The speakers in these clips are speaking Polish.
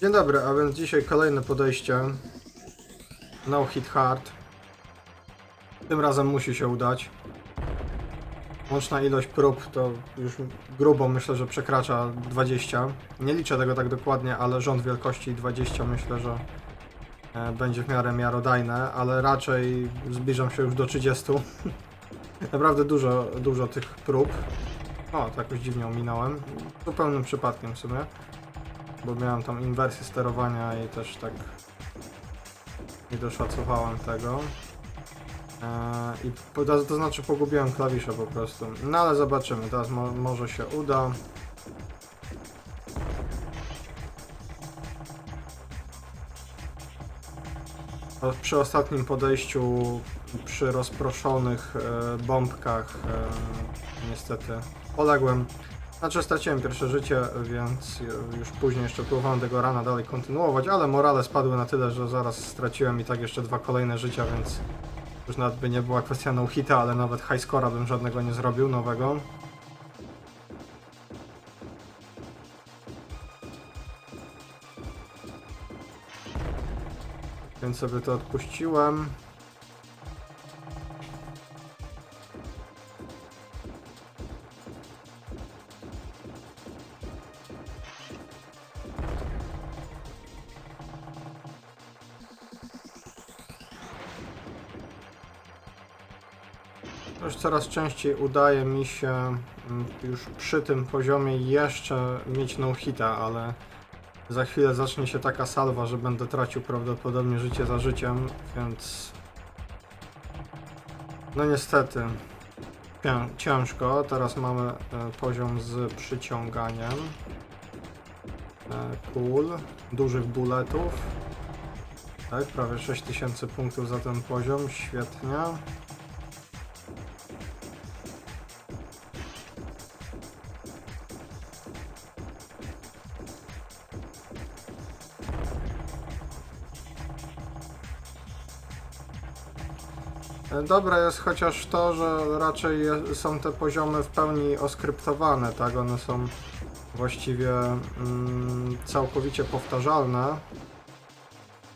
Dzień dobry, a więc dzisiaj kolejne podejście. No hit hard. Tym razem musi się udać. Łączna ilość prób to już grubo myślę, że przekracza 20. Nie liczę tego tak dokładnie, ale rząd wielkości 20 myślę, że e, będzie w miarę miarodajne, ale raczej zbliżam się już do 30. Naprawdę dużo, dużo tych prób. O, to jakoś dziwnie ominąłem. Zupełnym przypadkiem w sumie bo miałem tam inwersję sterowania i też tak nie doszacowałem tego. Eee, I to, znaczy pogubiłem klawisze po prostu. No ale zobaczymy, teraz mo może się uda. Przy ostatnim podejściu, przy rozproszonych e, bombkach, e, niestety poległem. Znaczy straciłem pierwsze życie, więc ju- już później jeszcze próbowałem tego rana dalej kontynuować, ale morale spadły na tyle, że zaraz straciłem i tak jeszcze dwa kolejne życia, więc już nawet by nie była kwestia no hita, ale nawet high scora bym żadnego nie zrobił nowego. Więc sobie to odpuściłem. Już coraz częściej udaje mi się mm, już przy tym poziomie jeszcze mieć no hita, ale za chwilę zacznie się taka salwa, że będę tracił prawdopodobnie życie za życiem, więc no niestety cię- ciężko. Teraz mamy e, poziom z przyciąganiem e, kul, dużych bulletów. Tak, prawie 6000 punktów za ten poziom, świetnie. Dobre jest chociaż to, że raczej są te poziomy w pełni oskryptowane, tak? One są właściwie mm, całkowicie powtarzalne.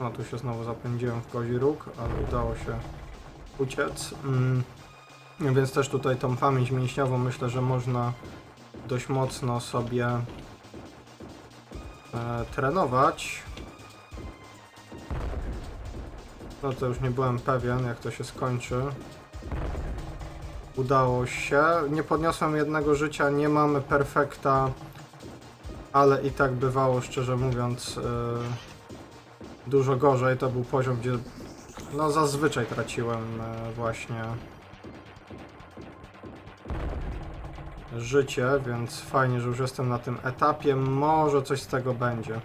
No tu się znowu zapędziłem w kozi róg, ale udało się uciec. Mm, więc też tutaj tą pamięć mięśniową myślę, że można dość mocno sobie e, trenować. No to już nie byłem pewien, jak to się skończy. Udało się. Nie podniosłem jednego życia, nie mamy perfekta, ale i tak bywało, szczerze mówiąc, yy, dużo gorzej. To był poziom, gdzie no zazwyczaj traciłem yy, właśnie życie, więc fajnie, że już jestem na tym etapie. Może coś z tego będzie.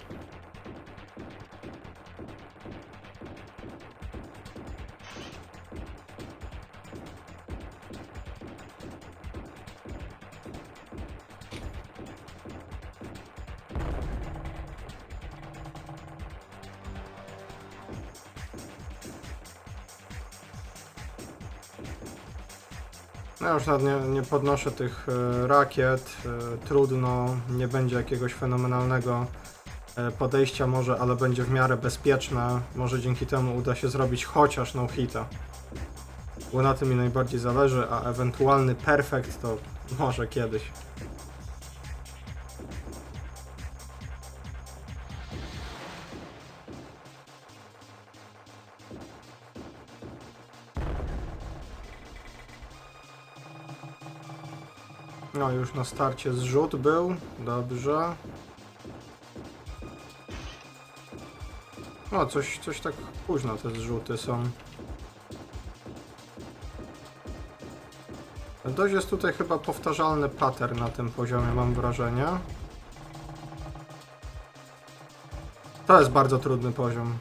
No już nawet nie, nie podnoszę tych e, rakiet, e, trudno, nie będzie jakiegoś fenomenalnego e, podejścia może, ale będzie w miarę bezpieczne. Może dzięki temu uda się zrobić chociaż no hita. Bo na tym mi najbardziej zależy, a ewentualny perfekt to może kiedyś. No już na starcie zrzut był, dobrze. O, coś, coś tak późno te zrzuty są. Dość jest tutaj chyba powtarzalny pattern na tym poziomie, mam wrażenie. To jest bardzo trudny poziom.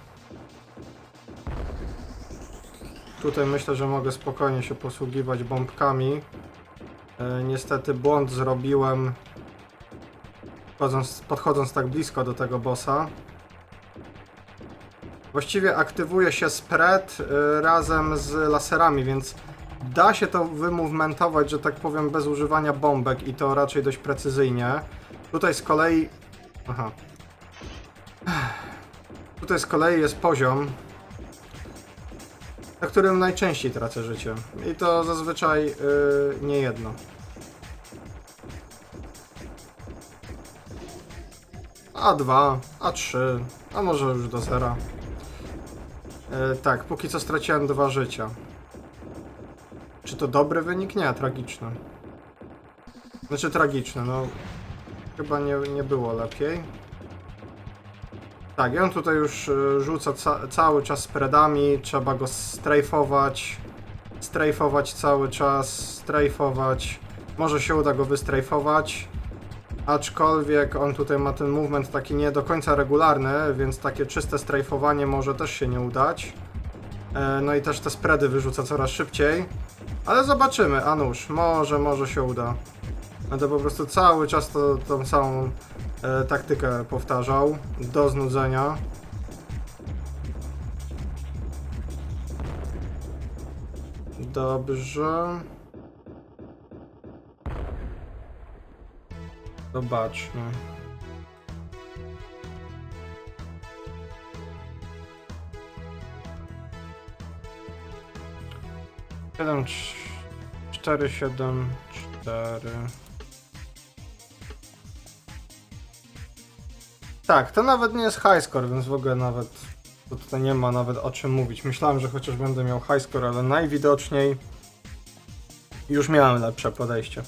Tutaj myślę, że mogę spokojnie się posługiwać bombkami. E, niestety błąd zrobiłem podchodząc, podchodząc tak blisko do tego bossa. Właściwie aktywuje się spread y, razem z laserami, więc da się to wymovementować, że tak powiem, bez używania bombek i to raczej dość precyzyjnie. Tutaj z kolei... Aha. Tutaj z kolei jest poziom, którym najczęściej tracę życie. I to zazwyczaj yy, nie jedno. A2, A3, a może już do zera. Yy, tak, póki co straciłem dwa życia. Czy to dobry wynik? Nie, tragiczny. Znaczy tragiczny, no chyba nie, nie było lepiej. Tak, i on tutaj już y, rzuca ca cały czas spreadami, trzeba go strajfować, strajfować cały czas, strajfować. Może się uda go wystrajfować, aczkolwiek on tutaj ma ten movement taki nie do końca regularny, więc takie czyste strajfowanie może też się nie udać. E, No i też te spready wyrzuca coraz szybciej, ale zobaczymy, a nuż, może, może się uda. Będę po prostu cały czas to, tą samą e, taktykę powtarzał do znudzenia. Dobrze. Zobaczmy. Siedem, cz- cztery, siedem, cztery. Tak, to nawet nie jest high score, więc w ogóle nawet to tutaj nie ma nawet o czym mówić. Myślałem, że chociaż będę miał high score, ale najwidoczniej już miałem lepsze podejście.